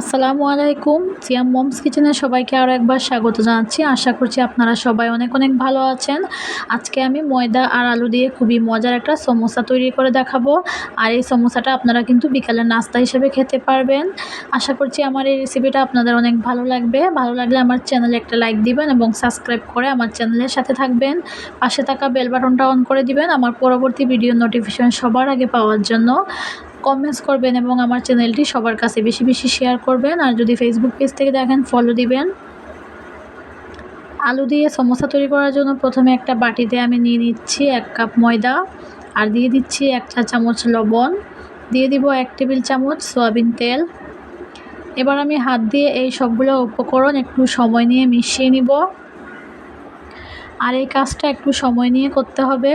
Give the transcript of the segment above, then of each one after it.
আসসালামু আলাইকুম। সিয়াম মমস কিচেনে সবাইকে আরও একবার স্বাগত জানাচ্ছি। আশা করছি আপনারা সবাই অনেক অনেক ভালো আছেন। আজকে আমি ময়দা আর আলু দিয়ে খুবই মজার একটা সমোসা তৈরি করে দেখাবো। আর এই সমোসাটা আপনারা কিন্তু বিকালের নাস্তা হিসেবে খেতে পারবেন। আশা করছি আমার এই রেসিপিটা আপনাদের অনেক ভালো লাগবে। ভালো লাগলে আমার চ্যানেলে একটা লাইক দিবেন এবং সাবস্ক্রাইব করে আমার চ্যানেলের সাথে থাকবেন। পাশে থাকা বেল বাটনটা অন করে দিবেন। আমার পরবর্তী ভিডিও নোটিফিকেশন সবার আগে পাওয়ার জন্য। কমেন্টস করবেন এবং আমার চ্যানেলটি সবার কাছে বেশি বেশি শেয়ার করবেন। আর যদি ফেসবুক পেজ থেকে দেখেন ফলো দিবেন। আলু দিয়ে সমোসা তৈরি করার জন্য প্রথমে একটা বাটিতে আমি নিয়ে নিচ্ছি এক কাপ ময়দা, আর দিয়ে দিচ্ছি এক চা চামচ লবণ। দিয়ে দিব এক টেবিল চামচ সয়াবিন তেল। এবার আমি হাত দিয়ে এই সবগুলো উপকরণ একটু সময় নিয়ে মিশিয়ে নিব। আর এই কাজটা একটু সময় নিয়ে করতে হবে।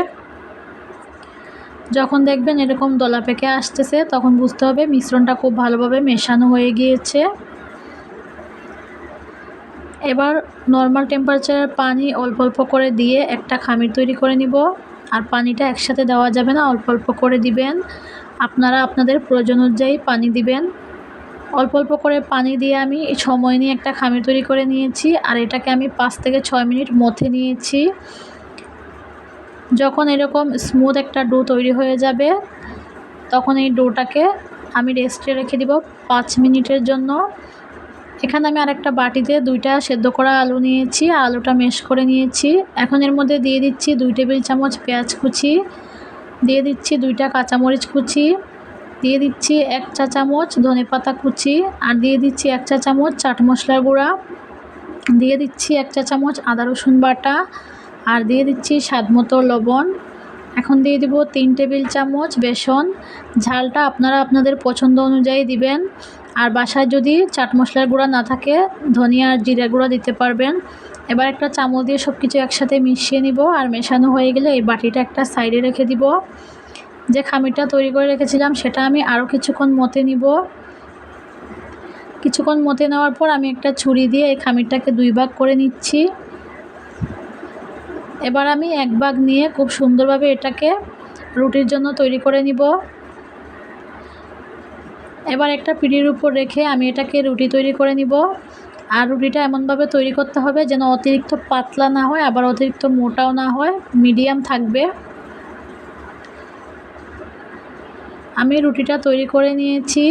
যখন দেখবেন এরকম দলা পেকে আসতেছে, তখন বুঝতে হবে মিশ্রণটা খুব ভালোভাবে মেশানো হয়ে গিয়েছে। এবার নর্মাল টেম্পারেচারের পানি অল্প অল্প করে দিয়ে একটা খামির তৈরি করে নিব। আর পানিটা একসাথে দেওয়া যাবে না, অল্প অল্প করে দিবেন। আপনারা আপনাদের প্রয়োজন অনুযায়ী পানি দিবেন। অল্প অল্প করে পানি দিয়ে আমি সময় নিয়ে একটা খামির তৈরি করে নিয়েছি। আর এটাকে আমি পাঁচ থেকে ছয় মিনিট মথে নিয়েছি। যখন এরকম স্মুথ একটা ডো তৈরি হয়ে যাবে, তখন এই ডোটাকে আমি রেস্টে রেখে দিব পাঁচ মিনিটের জন্য। এখানে আমি আরেকটা বাটিতে দুইটা সেদ্ধ করা আলু নিয়েছি, আলুটা মেশ করে নিয়েছি। এখন এর মধ্যে দিয়ে দিচ্ছি দুই টেবিল চামচ পেঁয়াজ কুচি, দিয়ে দিচ্ছি দুইটা কাঁচামরিচ কুচি, দিয়ে দিচ্ছি এক চা চামচ ধনে পাতা কুচি, আর দিয়ে দিচ্ছি এক চা চামচ চাট মশলার গুঁড়া, দিয়ে দিচ্ছি এক চা চামচ আদা রসুন বাটা আর দিয়ে দিচ্ছি স্বাদ মতো লবণ। এখন দিয়ে দিব তিন টেবিল চামচ বেসন। ঝালটা আপনারা আপনাদের পছন্দ অনুযায়ী দিবেন। আর বাসায় যদি চাট মশলার গুঁড়া না থাকে, ধনিয়া আর জিরা গুঁড়া দিতে পারবেন। এবার একটা চামচ দিয়ে সব কিছু একসাথে মিশিয়ে নিব আর মেশানো হয়ে গেলে এই বাটিটা একটা সাইডে রেখে দিব। যে খামিরটা তৈরি করে রেখেছিলাম, সেটা আমি আরও কিছুক্ষণ মতে নিব। কিছুক্ষণ মতে নেওয়ার পর আমি একটা ছুরি দিয়ে এই খামিরটাকে দুই ভাগ করে নিচ্ছি। এবার আমি এক ভাগ নিয়ে খুব সুন্দরভাবে এটাকে রুটির জন্য তৈরি করে নিব। এবার একটা পিড়ির উপর রেখে আমি এটাকে রুটি তৈরি করে নিব। আর রুটিটা এমনভাবে তৈরি করতে হবে যেন অতিরিক্ত পাতলা না হয়, আবার অতিরিক্ত মোটাও না হয়, মিডিয়াম থাকবে। আমি রুটিটা তৈরি করে নিয়েছি।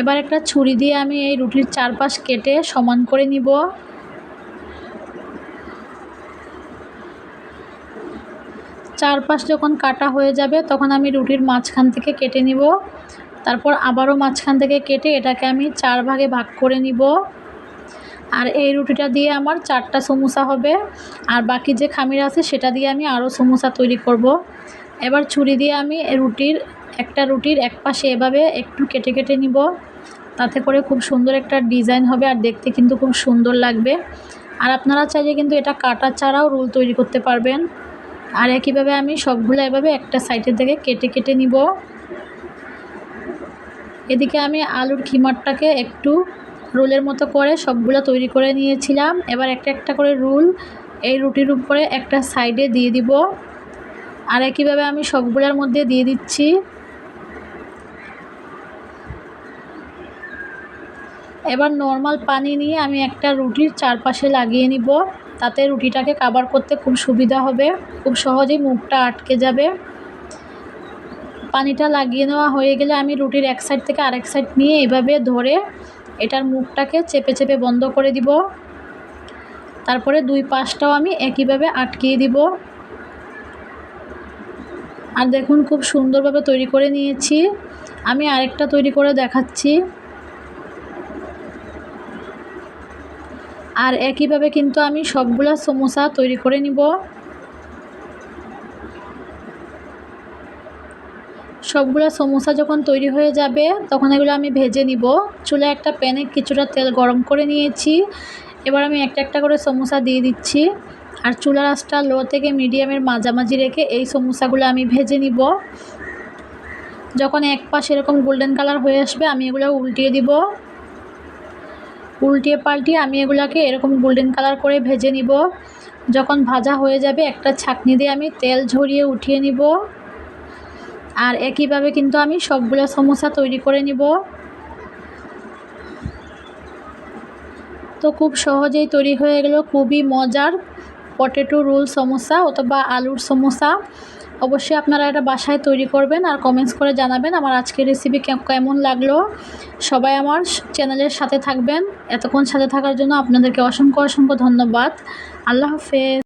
এবার একটা ছুরি দিয়ে আমি এই রুটির চারপাশ কেটে সমান করে নিব। চারপাশ যখন কাটা হয়ে যাবে, তখন আমি রুটির মাঝখান থেকে কেটে নিব। তারপর আবারও মাঝখান থেকে কেটে এটাকে আমি চার ভাগে ভাগ করে নিব। আর এই রুটিটা দিয়ে আমার চারটা সমোসা হবে। আর বাকি যে খামির আছে, সেটা দিয়ে আমি আরও সমোসা তৈরি করব। এবার ছুরি দিয়ে আমি রুটির, একটা রুটির এক পাশে এভাবে একটু কেটে কেটে নিব। তাতে করে খুব সুন্দর একটা ডিজাইন হবে আর দেখতে কিন্তু খুব সুন্দর লাগবে। আর আপনারা চাইলে কিন্তু এটা কাটা ছাড়াও রোল তৈরি করতে পারবেন। আর একইভাবে আমি সবগুলো এভাবে একটা সাইডের থেকে কেটে কেটে নিব। এদিকে আমি আলুর খিমারটাকে একটু রোলের মতো করে সবগুলো তৈরি করে নিয়েছিলাম। এবার একটা একটা করে রোল এই রুটির উপরে একটা সাইডে দিয়ে দিব। আর একইভাবে আমি সবগুলোর মধ্যে দিয়ে দিচ্ছি। এবার নর্মাল পানি নিয়ে আমি একটা রুটির চারপাশে লাগিয়ে নিব। তাতে রুটিটাকে কাবার করতে খুব সুবিধা হবে। খুব সহজেই মুখটা আটকে যাবে। পানিটা লাগিয়ে নেওয়া হয়ে গেলে আমি রুটির এক সাইড থেকে আরেক সাইড নিয়ে এভাবে ধরে এটার মুখটাকে চেপে চেপে বন্ধ করে দিব। তারপরে দুই পাশটাও আমি একইভাবে আটকিয়ে দিব। আর দেখুন, খুব সুন্দরভাবে তৈরি করে নিয়েছি। আমি আরেকটা তৈরি করে দেখাচ্ছি। আর একইভাবে কিন্তু আমি সবগুলা সমোসা তৈরি করে নিব। সবগুলো সমোসা যখন তৈরি হয়ে যাবে, তখন এগুলো আমি ভেজে নিব। চুলে একটা প্যানে কিছুটা তেল গরম করে নিয়েছি। এবার আমি একটা একটা করে সমোসা দিয়ে দিচ্ছি। আর চুলার আঁচটা লো থেকে মিডিয়ামের মাঝামাঝি রেখে এই সমোসাগুলো আমি ভেজে নিব। যখন এক পাশ এরকম গোল্ডেন কালার হয়ে আসবে, আমি এগুলো উল্টিয়ে দিব। উল্টিয়ে পাল্টিয়ে আমি এগুলাকে এরকম গোল্ডেন কালার করে ভেজে নিব। যখন ভাজা হয়ে যাবে, একটা ছাকনি দিয়ে আমি তেল ঝরিয়ে উঠিয়ে নিব। আর একইভাবে কিন্তু আমি সবগুলো সমোসা তৈরি করে নিব। তো খুব সহজেই তৈরি হয়ে গেল, খুবই মজার পটেটো রোল সমোসা অথবা আলুর সমোসা। অবশ্যই আপনারা এটা বাসায় তৈরি করবেন আর কমেন্টস করে জানাবেন আমার আজকের রেসিপি কেমন লাগল। সবাই আমার চ্যানেলের সাথে থাকবেন। এতক্ষণ সাথে থাকার জন্য আপনাদেরকে অসংখ্য অসংখ্য ধন্যবাদ। আল্লাহ হাফেজ।